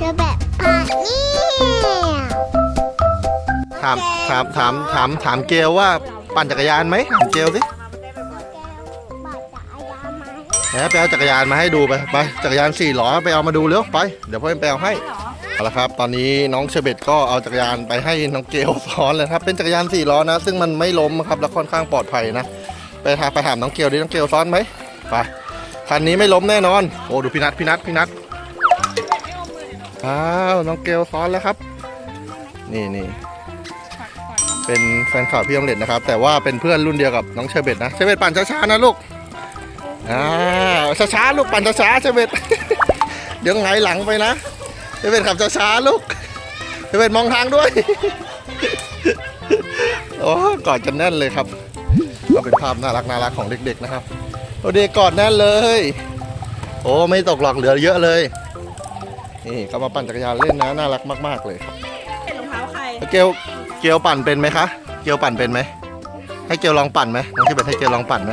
เจอแบบอะเนี่ยถามถามถามถามถามเกลว่าปั่นจักรยานไหมถามเกลสิแก้วบาดจักรยานมาให้แหมไปเอาจักรยานมาให้ดูไปไปจักรยานสี่ล้อไปเอามาดูเร็วไปเดี๋ยวพ่อเอ็มไปเอาให้เอาละครับ ตอนนี้น้องเชเบตก็เอาจักรยานไปให้น้องเกลซ้อนเลยครับเป็นจักรยานสี่ล้อนะ ซึ่งมันไม่ล้มครับแล้วค่อนข้างปลอดภัยนะไปถามไปถามน้องเกลดิน้องเกลซ้อนไหมไปคันนี้ไม่ล้มแน่นอนโอ้ดูพี่นัทพี่นัทพี่นัท อ้าวน้องเกลซ้อนแล้วครับ นี่นี่เป็นแฟนคลับพี่อมเล็ดนะครับ แต่ว่าเป็นเพื่อนรุ่นเดียวกับน้องเชเบตนะเชเบตปั่นช้าๆนะลูกอ่าช้าๆลูกปั่นช้าๆเชเวตเดี๋ยวไงายหลังไปนะเชเวตขับช้าๆลูกเชเวตมองทางด้วยโอ้กอดกันแน่นเลยครับก็เป็นภาพน่ารักน่ารักของเด็กๆนะครับโอเด็กกอดแน่นเลย โอ้ไม่ตกหลอกเหลือเยอะเลย นี่เขามาปั่นจักรยานเล่นนะน่ารักมาก ๆ เลยครับเป็นรองเท้าใครเกลเกลปั่นเป็นไหมคะ เกลปั่นเป็นไหมให้เกลลองปั่นไหมน้องเกลเป็นให้เกลลองปั่นไหม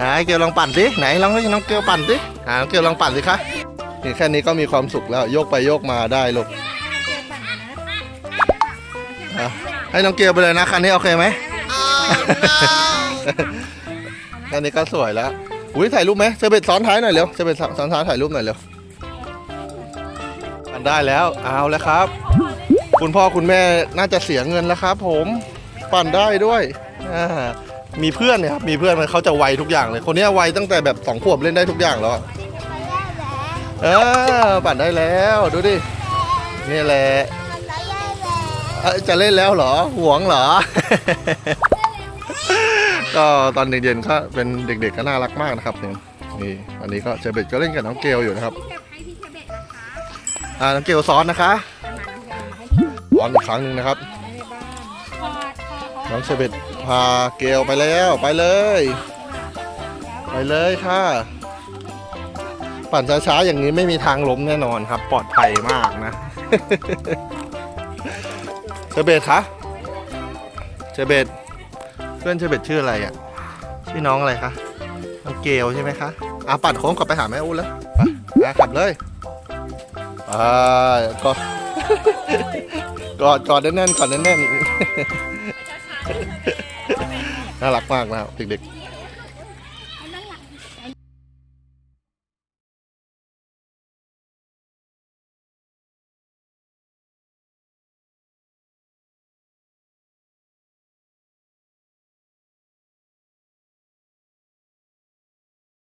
อ่าให้เกลลองปั่นสิไหนลองให้น้องเกลปั่นสิอ่าน้องเกลลองปั่นสิคะนี่แค่นี้ก็มีความสุขแล้วโยกไปโยกมาได้ลูกอะให้น้องเกลไปเลยนะคันนี้โอเคไหมแค่นี้ก็สวยแล้วอุ้ยถ่ายรูปไหมเชเบตซ้อนท้ายหน่อยเร็วเชเบตซ้อนท้ายถ่ายรูปหน่อยเร็ว อันได้แล้ว เอาแล้วครับ คุณพ่อคุณแม่น่าจะเสียเงินแล้วครับ ผมปั่นได้ด้วยอ่ามีเพื่อนเนี่ยครับมีเพื่อนมันเขาจะไวทุกอย่างเลย คนเนี้ยไวตั้งแต่แบบสองขวบเล่นได้ทุกอย่างแล้วอะเออปั่นได้แล้วดูดินี่แหละเอ้ยจะเล่นแล้วเหรอหวงเหรอ ก็ตอนเย็นๆก็เป็นเด็กๆก็น่ารักมากนะครับเนี่ยนี่อันนี้ก็เจเบตก็เล่นกับน้องเกลอยู่นะครับ อ่าน้องเกลซ้อนนะคะซ้อนอีกครั้งหนึ่งนะครับ น้องเชเบตพาเกลไปแล้วไปเลย ไปเลยค่ะ ปั่นช้าๆอย่างนี้ไม่มีทางล้มแน่นอนครับ ปลอดภัยมากนะเชเบตคะเชเบตเพื่อนเชเบตชื่ออะไรอะชื่อน้องอะไรคะน้องเกลใช่ไหมคะอะปั่นโค้งกลับไปหาแม่อุ้นแล้วไปขับเลย่ากอดกอดกอดแน่นๆกอดแน่นๆน่ารักมากนะครับเด็กๆ